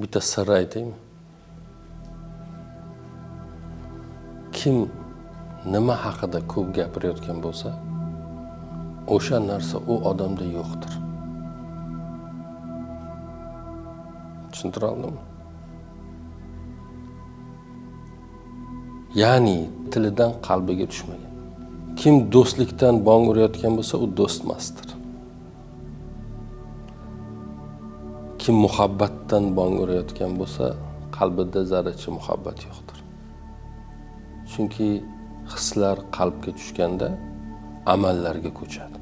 bitta sir aytaymi kim nima haqida ko'p gapirayotgan bo'lsa o'sha narsa u odamda yo'qdir tushuntira oldimmi ya'ni tilidan qalbiga tushmagan kim do'stlikdan bong urayotgan bo'lsa u do'st emasdir kim muhabbatdan bong urayotgan bo'lsa qalbida zarracha muhabbat yo'qdir. Chunki hislar qalbga tushganda amallarga ko'chadi.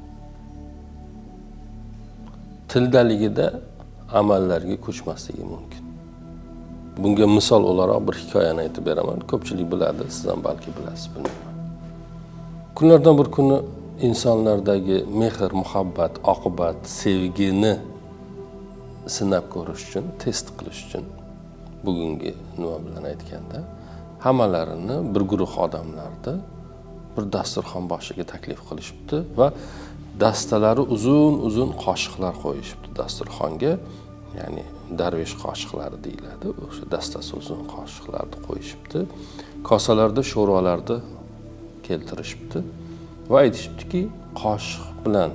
Tildaligida amallarga ko'chmasligi mumkin. Bunga misol o'laroq bir hikoyani aytib beraman. Ko'pchilik biladi siz ham balki bilasiz bilmayman. Kunlardan bir kuni insonlardagi mehr muhabbat oqibat sevgini sinab ko'rish uchun test qilish uchun bugungi nima bilan aytganda hammalarini bir guruh odamlarni bir dasturxon boshiga taklif qilishibdi va dastalari uzun uzun qoshiqlar qo'yishibdi dasturxonga. Ya'ni darvesh qoshiqlari deyiladi. O'sha dastasi uzun qoshiqlarni qo'yishibdi. Kosalarda sho'rvalarni keltirishibdi va aytishibdiki qoshiq bilan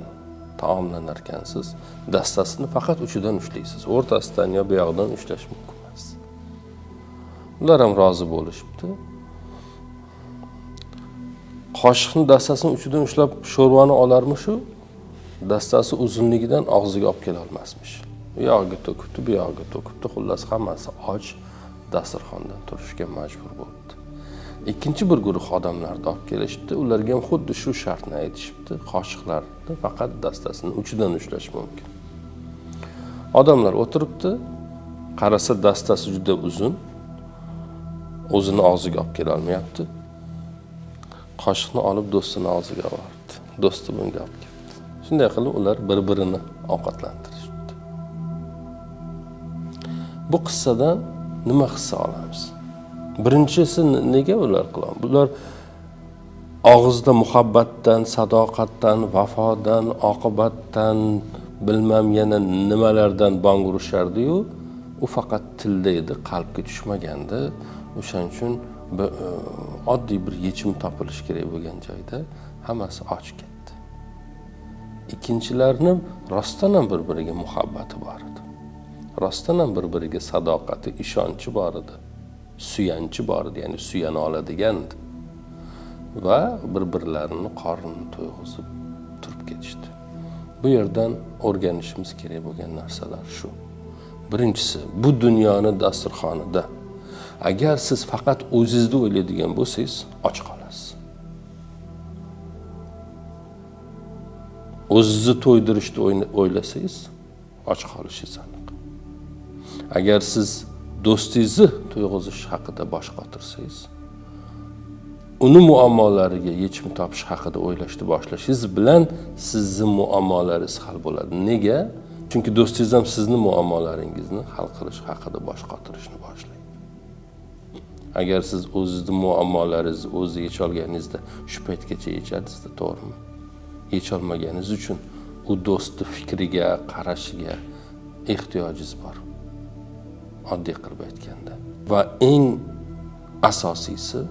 taomlanar ekansiz dastasini faqat uchidan ushlaysiz. O'rtasidan yo buyog'idan ushlash mumkin emas. Ular ham rozi bo'lishibdi. Qoshiqni dastasini uchidan ushlab sho'rvani olarmishu dastasi uzunligidan og'ziga olib kelolmasmish u yog'iga to'kibdi bu yog'iga to'kibdi. Xullas hammasi och dasturxondan turishga majbur bo'libdi. Ikkinchi bir guruh odamlarni olib kelishibdi. Ularga ham xuddi shu shartni aytishibdi. Qoshiqlarni faqat dastasini uchidan ushlash mumkin. Odamlar o'tiribdi. Qarasa dastasi juda uzun. O'zini og'ziga olib kelolmayapti qoshiqni olib do'stini og'ziga bordi do'sti bunga olib kelibdi shunday qilib ular bir birini ovqatlantirishibdi. Bu qissadan nima hissa olamiz? Birinchisi nega ular qiladi? Bular og'izda muhabbatdan sadoqatdan vafodan oqibatdan bilmam yana nimalardan bong urishardiyu u faqat tilda edi qalbga tushmagandi. O'shaning uchun e, oddiy bir yechim topilishi kerak bo'lgan joyda hammasi och ketdi. Ikkinchilarni rostdan ham bir biriga muhabbati bor edi. Rostdan ham bir biriga sadoqati ishonchi bor edi. Suyanchi bor edi ya'ni suyana oladigan va bir birlarini qornini to'yg'izib turib ketishdi. Bu yerdan o'rganishimiz kerak bo'lgan narsalar shu. Birinchisi bu dunyoni dasturxonida agar siz faqat o'zingizni o'ylaydigan bo'lsangiz och qolasiz. O'zingizni to'ydirishni o'ylasangiz och qolishingiz aniq. Agar siz do'stingizni to'yg'izish haqida bosh qotirsangiz uni muammolariga yechim topish haqida o'ylashni boshlashingiz bilan sizni muammolaringiz hal bo'ladi. Nega? Chunki do'stingiz ham sizni muammolaringizni hal qilish haqida bosh qotirishni boshlaydi. Agar siz o'zizni muammolaringizni o'zi yecholganingizda shu paytgacha yechadingizda to'g'rimi? Yecholmaganingiz uchun u do'stni fikriga qarashiga ehtiyojingiz bor. Oddiy qilib aytganda. Va eng asosiysi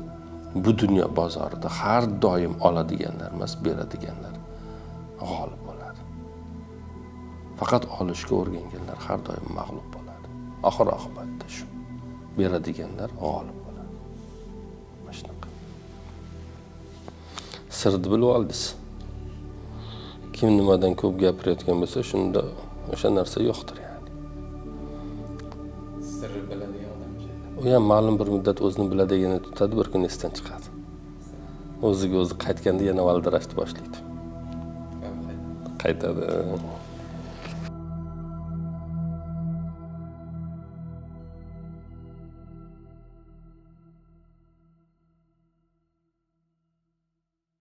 bu dunyo bozorida har doim oladiganlar emas beradiganlar g'olib bo'ladi. Faqat olishga o'rganganlar har doim mag'lub bo'ladi. Oxir oqibatda shu beradiganlar g'olib bo'ladi. Mana shunaqa. Sirni bilib oldingiz. Kim nimadan ko'p gapirayotgan bo'lsa shunda o'sha narsa yo'qdir u ham ma'lum bir muddat o'zini biladiganini tutadi bir kun esdan chiqadi. O'ziga o'zi qaytganda yana valdirashni boshlaydi. Qaytadi